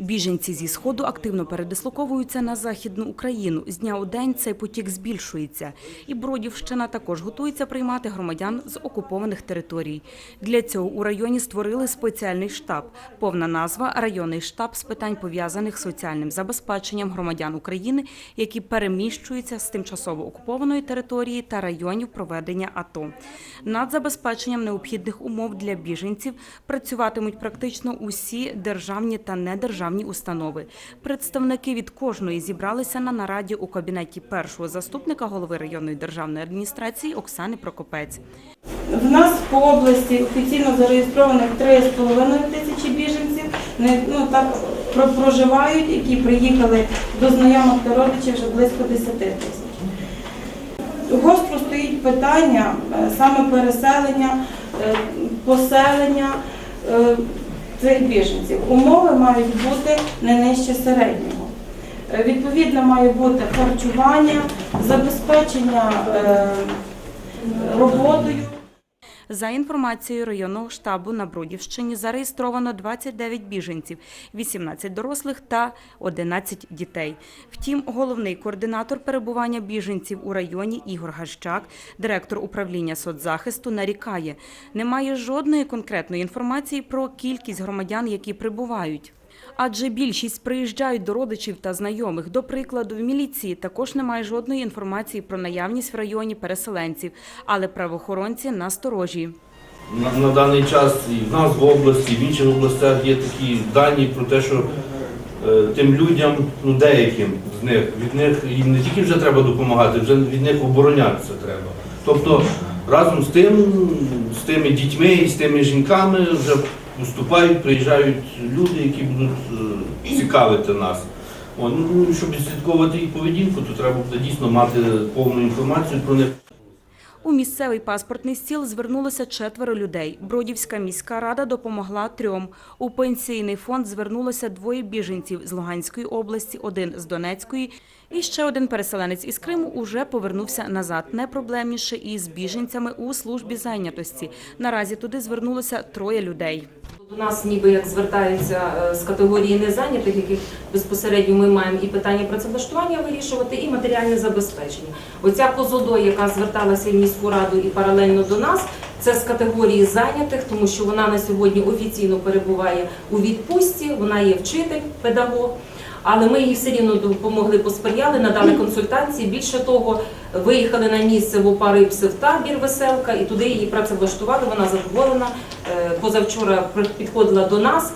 Біженці зі сходу активно передислоковуються на західну Україну. З дня у день цей потік збільшується. І Бродівщина також готується приймати громадян з окупованих територій. Для цього у районі створили спеціальний штаб. Повна назва районний штаб з питань пов'язаних з соціальним забезпеченням громадян України, які переміщуються з тимчасово окупованої території та районів проведення АТО. Над забезпеченням необхідних умов для біженців працюватимуть практично усі державні та недержавні установи. Представники від кожної зібралися на нараді у кабінеті першого заступника голови районної державної адміністрації Оксани Прокопець. В нас по області офіційно зареєстрованих 3,5 тисячі біженців, ну, так проживають, які приїхали до знайомих та родичів вже близько 10 тисяч. Гостро стоїть питання е, саме переселення, е, поселення е, цих біженців. Умови мають бути не нижче середнього. Е, Відповідно, має бути харчування, забезпечення е, роботою. За інформацією районного штабу на Бродівщині зареєстровано 29 біженців, 18 дорослих та 11 дітей. Втім, головний координатор перебування біженців у районі Ігор Гащак, директор управління соцзахисту, нарікає, немає жодної конкретної інформації про кількість громадян, які прибувають. Адже більшість приїжджають до родичів та знайомих. До прикладу, в міліції також немає жодної інформації про наявність в районі переселенців, але правоохоронці насторожі. На, на даний час і в нас в області, і в інших областях є такі дані про те, що е, тим людям, ну деяким з них, від них їм не тільки вже треба допомагати, вже від них оборонятися треба. Тобто разом з тим, з тими дітьми і з тими жінками вже поступають, приїжджають люди, які будуть е, цікавити нас. О, ну, щоб відслідковувати їх поведінку, то треба буде дійсно мати повну інформацію про них. У місцевий паспортний стіл звернулося четверо людей. Бродівська міська рада допомогла трьом. У пенсійний фонд звернулося двоє біженців з Луганської області, один з Донецької. І ще один переселенець із Криму уже повернувся назад. Найпроблемніше із біженцями у службі зайнятості. Наразі туди звернулося троє людей. До нас ніби як звертаються е, з категорії незайнятих, яких безпосередньо ми маємо і питання працевлаштування вирішувати, і матеріальне забезпечення. Оця Козодо, яка зверталася в міську раду і паралельно до нас, це з категорії зайнятих, тому що вона на сьогодні офіційно перебуває у відпустці, вона є вчитель, педагог. Але ми їй все рівно допомогли, посприяли, надали консультації. Більше того, виїхали на місце в Опарипси в табір веселка, і туди її працевлаштували. Вона задоволена. Е, Позавчора підходила до нас,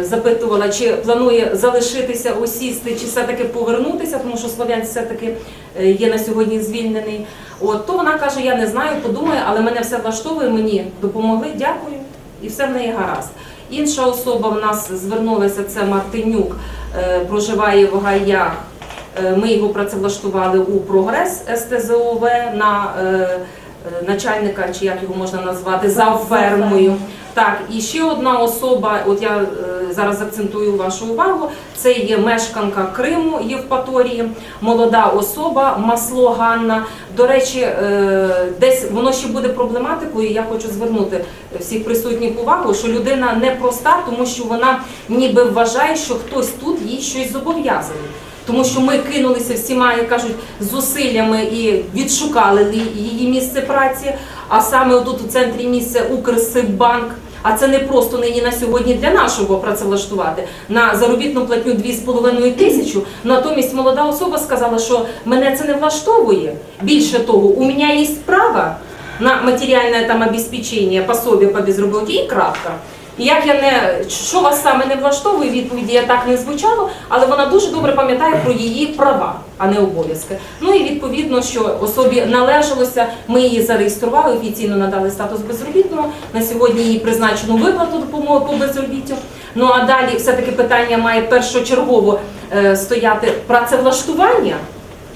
запитувала, чи планує залишитися, осісти, чи все-таки повернутися, тому що Слов'янськ все-таки е, є на сьогодні звільнений. От то вона каже: Я не знаю, подумаю, але мене все влаштовує. Мені допомогли, дякую, і все в неї гаразд. Інша особа в нас звернулася, це Мартинюк, е, проживає в Гаях. Е, Ми його працевлаштували у прогрес СТЗОВ на е, е, начальника, чи як його можна назвати, за фермою. Так, і ще одна особа, от я е, зараз акцентую вашу увагу, це є мешканка Криму Євпаторії, молода особа, масло Ганна. До речі, е, десь воно ще буде проблематикою. Я хочу звернути всіх присутніх увагу, що людина непроста, тому що вона ніби вважає, що хтось тут їй щось зобов'язаний. Тому що ми кинулися всіма, як кажуть, зусиллями і відшукали її місце праці. А саме тут у центрі місця Укрсиббанк. А це не просто нині на сьогодні для нашого працевлаштувати на заробітну платню 2,5 тисячу. Натомість молода особа сказала, що мене це не влаштовує. Більше того, у мене є право на матеріальне там обезпечення, пособі по безроботі і крапка. І Як я не що вас саме не влаштовує, відповіді я так не звучало, але вона дуже добре пам'ятає про її права, а не обов'язки. Ну і відповідно, що особі належалося, ми її зареєстрували, офіційно надали статус безробітного. На сьогодні їй призначено виплату допомоги по безробіттю. Ну а далі все-таки питання має першочергово е, стояти працевлаштування.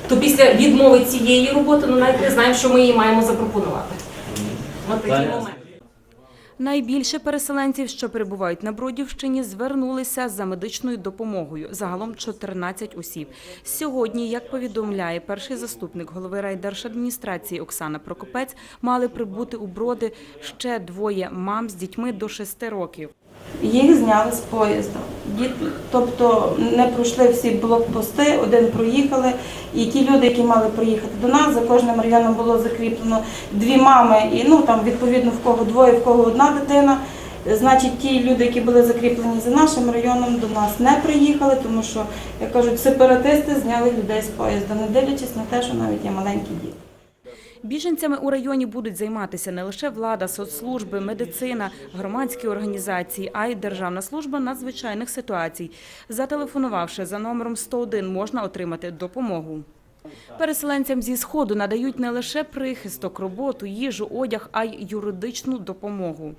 То після відмови цієї роботи, ну навіть не знаємо, що ми їй маємо запропонувати. От такий момент. Найбільше переселенців, що перебувають на Бродівщині, звернулися за медичною допомогою. Загалом 14 осіб. Сьогодні, як повідомляє перший заступник голови райдержадміністрації Оксана Прокопець, мали прибути у Броди ще двоє мам з дітьми до 6 років. Їх зняли з поїзда. тобто не пройшли всі блокпости, один проїхали. І ті люди, які мали приїхати до нас, за кожним районом було закріплено дві мами, і ну там відповідно в кого двоє, в кого одна дитина. Значить, ті люди, які були закріплені за нашим районом, до нас не приїхали, тому що, як кажуть, сепаратисти зняли людей з поїзда, не дивлячись на те, що навіть є маленькі діти. Біженцями у районі будуть займатися не лише влада, соцслужби, медицина, громадські організації, а й Державна служба надзвичайних ситуацій. Зателефонувавши за номером 101, можна отримати допомогу. Переселенцям зі сходу надають не лише прихисток, роботу, їжу, одяг, а й юридичну допомогу.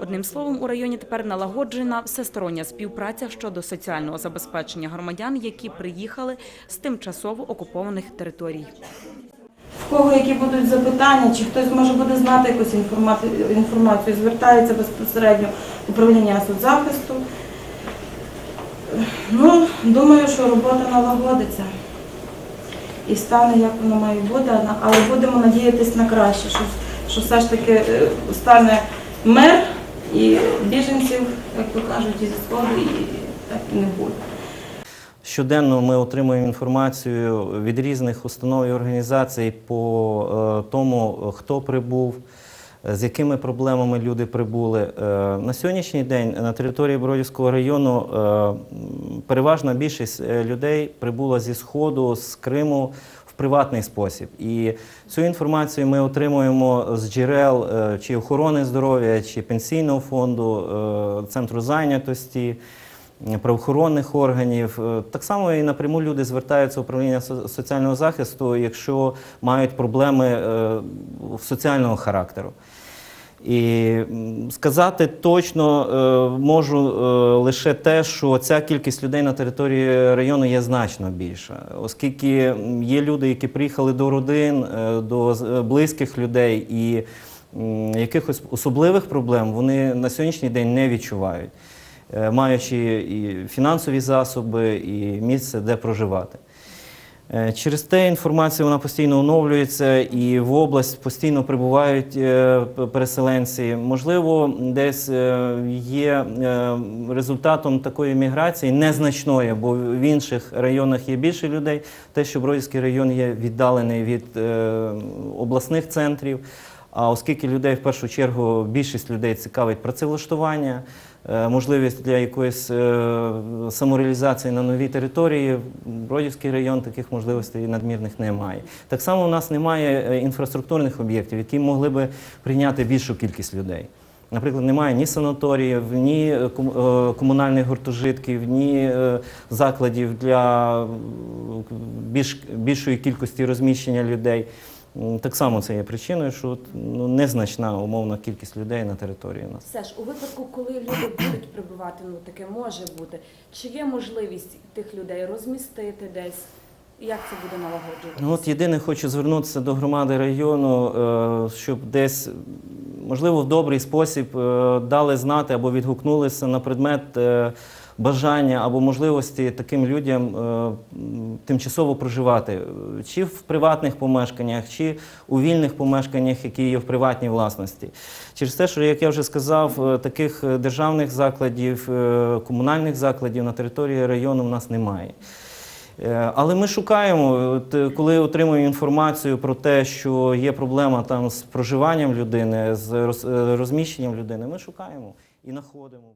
Одним словом, у районі тепер налагоджена всестороння співпраця щодо соціального забезпечення громадян, які приїхали з тимчасово окупованих територій. В кого які будуть запитання, чи хтось може буде знати якусь інформацію, звертається безпосередньо в управління соцзахисту. Ну, думаю, що робота налагодиться і стане, як воно має бути, але будемо надіятися на краще, що, що все ж таки е, стане мир і біженців, як то кажуть, і зі сходу, і так і не буде. Щоденно ми отримуємо інформацію від різних установ і організацій по е, тому, хто прибув, з якими проблемами люди прибули. Е, На сьогоднішній день на території Бродівського району е, переважна більшість людей прибула зі Сходу, з Криму в приватний спосіб. І цю інформацію ми отримуємо з джерел чи охорони здоров'я, чи пенсійного фонду, центру зайнятості правоохоронних органів. Е, Так само і напряму люди звертаються в управління соціального захисту, якщо мають проблеми е, соціального характеру. І сказати точно е, можу лише те, що ця кількість людей на території району є значно більша, оскільки є люди, які приїхали до родин, до близьких людей, і якихось особливих проблем вони на сьогоднішній день не відчувають, маючи і фінансові засоби, і місце, де проживати. Е, Через те інформація вона постійно оновлюється і в область постійно прибувають е, переселенці. Можливо, десь е, є е, результатом такої міграції незначної, бо в інших районах є більше людей. Те, що Бродівський район є віддалений від е, обласних центрів. А оскільки людей в першу чергу більшість людей цікавить працевлаштування, е, можливість для якоїсь е, самореалізації на новій території, Бродівський район таких можливостей надмірних не має. Так само у нас немає е, інфраструктурних об'єктів, які могли би прийняти більшу кількість людей. Наприклад, немає ні санаторіїв, ні е, кому- е, комунальних гуртожитків, ні е, закладів для е, більш, більшої кількості розміщення людей. Так само це є причиною, що ну, незначна умовна кількість людей на території у нас. Все ж у випадку, коли люди будуть прибувати, ну таке може бути. Чи є можливість тих людей розмістити десь? Як це буде налагоджуватися? Ну от єдине хочу звернутися до громади району, е, щоб десь, можливо, в добрий спосіб е, дали знати або відгукнулися на предмет е, бажання або можливості таким людям е, тимчасово проживати чи в приватних помешканнях, чи у вільних помешканнях, які є в приватній власності. Через те, що, як я вже сказав, таких державних закладів, комунальних закладів на території району в нас немає. Е, Але ми шукаємо, е, коли отримуємо інформацію про те, що є проблема там з проживанням людини, з е, розміщенням людини, ми шукаємо і знаходимо.